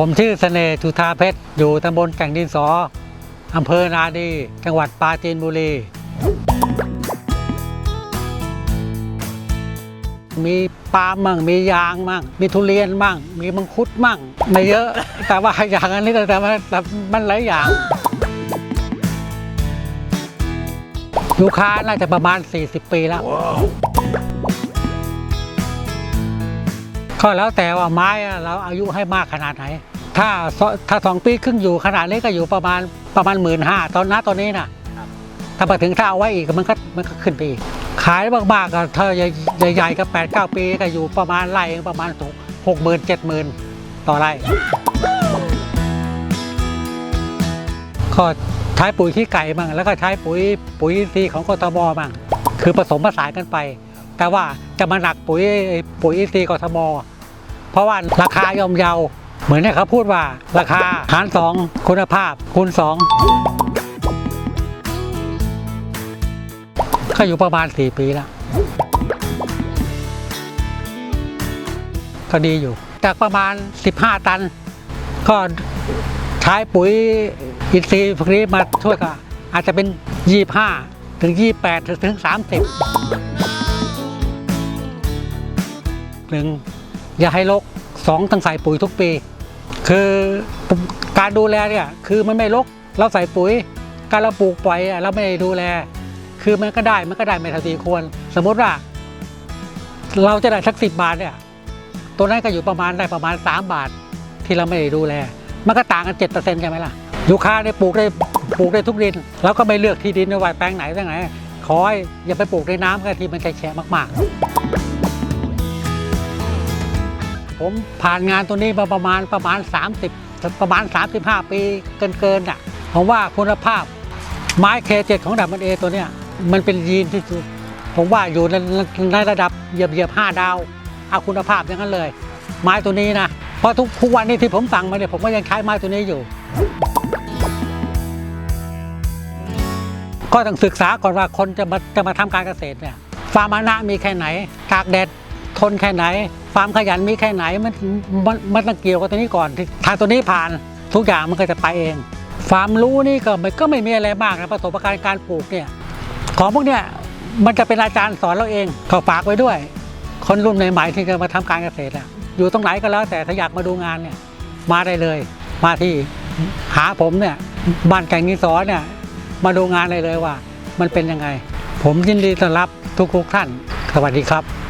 ผมชื่อเสน่ห์จุธาเพชร อยู่ตำบลแก่งดินสออำเภอนาดี จังหวัดปราจีนบุรี มีปาล์มมั่งมียางมั่งมีทุเรียนมั่ง มีมังคุดมั่ง ไม่เยอะ แต่ว่าอย่างอันนี้แต่มันแต่มันหลายอย่าง ลูกค้าน่าจะประมาณ 40 ปีแล้วก็แล้วแต่ว่าไม้เราอายุให้มากขนาดไหน ถ้าสถ้าสองปีครึ่งอยู่ขนาดนี้ก็อยู่ประมาณประมาณหมื่นห้าตอนนั้นตอนนี้นะถ้ามาถึงถ้าเอาไว้อีกมันก็มันก็ขึ้นไปอีกขายมากๆก็ถ้าใหญ่ๆก็แปดเก้าปีก็อยู่ประมาณไร่ประมาณหกหมื่นเจ็ดหมื่นต่อไร่ก็ใช้ปุ๋ยขี้ไก่บ้างแล้วก็ใช้ปุ๋ยปุ๋ยอินทรีย์ของกทมบ้างคือผสมผสานกันไป แต่ว่าจะมาหนักปุ๋ยปุ๋ยอินทรีย์กทม เพราะว่าราคาย่อมเยา เหมือนที่เขาพูดว่าราคาหารสองคุณภาพคูณสองก็อยู่ประมาณ 4 ปีแล้วก็ดีอยู่ จากประมาณ 15 ตัน ก็ใช้ปุ๋ยอินทรีย์พวกนี้มาช่วยก็อาจจะเป็น 25 ถึง 28 ถึง30หนึ่งอย่าให้รกสองต้องใส่ปุ๋ยทุกปี คือการดูแลเนี่ยคือมันไม่รกเราใส่ปุ๋ย การเราปลูกปล่อยเราไม่ได้ดูแล คือมันก็ได้มันก็ได้ไม่เท่าที่ควร สมมติว่า เราจะได้สักสิบบาทเนี่ยตัวนั้นก็อยู่ประมาณได้ประมาณ 3 บาทที่เราไม่ได้ดูแล มันก็ต่างกันเจ็ดเปอร์เซ็นต์ใช่ไหมล่ะยูคาได้ปลูกได้ปลูกได้ทุกดิน แล้วก็ไม่เลือกที่ดินว่าแปลงไหนแปลงไหนขอให้อย่าไปปลูกในน้ำก็ที่มันแฉะมาก ๆ ผมผ่านงานตัวนี้มาประมาณประมาณ 30 ประมาณ 35 ปีเกินเกินๆอะผมว่าคุณภาพไม้เคเจ็ดของดับมันเอตัวเนี้ยมันเป็นยีนที่สุดผมว่าอยู่ในในระดับเหยียบเหยียบห้าดาวเอาคุณภาพอย่างนั้นเลย ไม้ตัวนี้นะเพราะทุกทุกวันนี้ที่ผมสั่งมาเนี่ยผมก็ยังใช้ไม้ตัวนี้อยู่ ก็ต้องศึกษาก่อนว่าคนจะมาจะมาทำการเกษตรเนี่ยความมานะมีแค่ไหนตากแดด ทนแค่ไหน ความขยันมีแค่ไหนมันมันมันต้องเกี่ยวกับตัวนี้ก่อนที่ถ้าตัวนี้ผ่านทุกอย่างมันก็จะไปเองความรู้นี่ก็มันก็ไม่มีอะไรมากนะประสบการณ์การปลูกเนี่ยของพวกเนี้ยมันจะเป็นอาจารย์สอนเราเองเขาฝากไว้ด้วย คนรุ่นใหม่ๆที่จะมาทำการเกษตรอะอยู่ตรงไหนก็แล้วแต่ถ้าอยากมาดูงานเนี่ยมาได้เลย มาที่หาผมเนี่ยบ้านแก่งนิสอเนี่ยมาดูงานได้เลยว่า มันเป็นยังไง ผมยินดีต้อนรับทุกๆท่าน สวัสดีครับ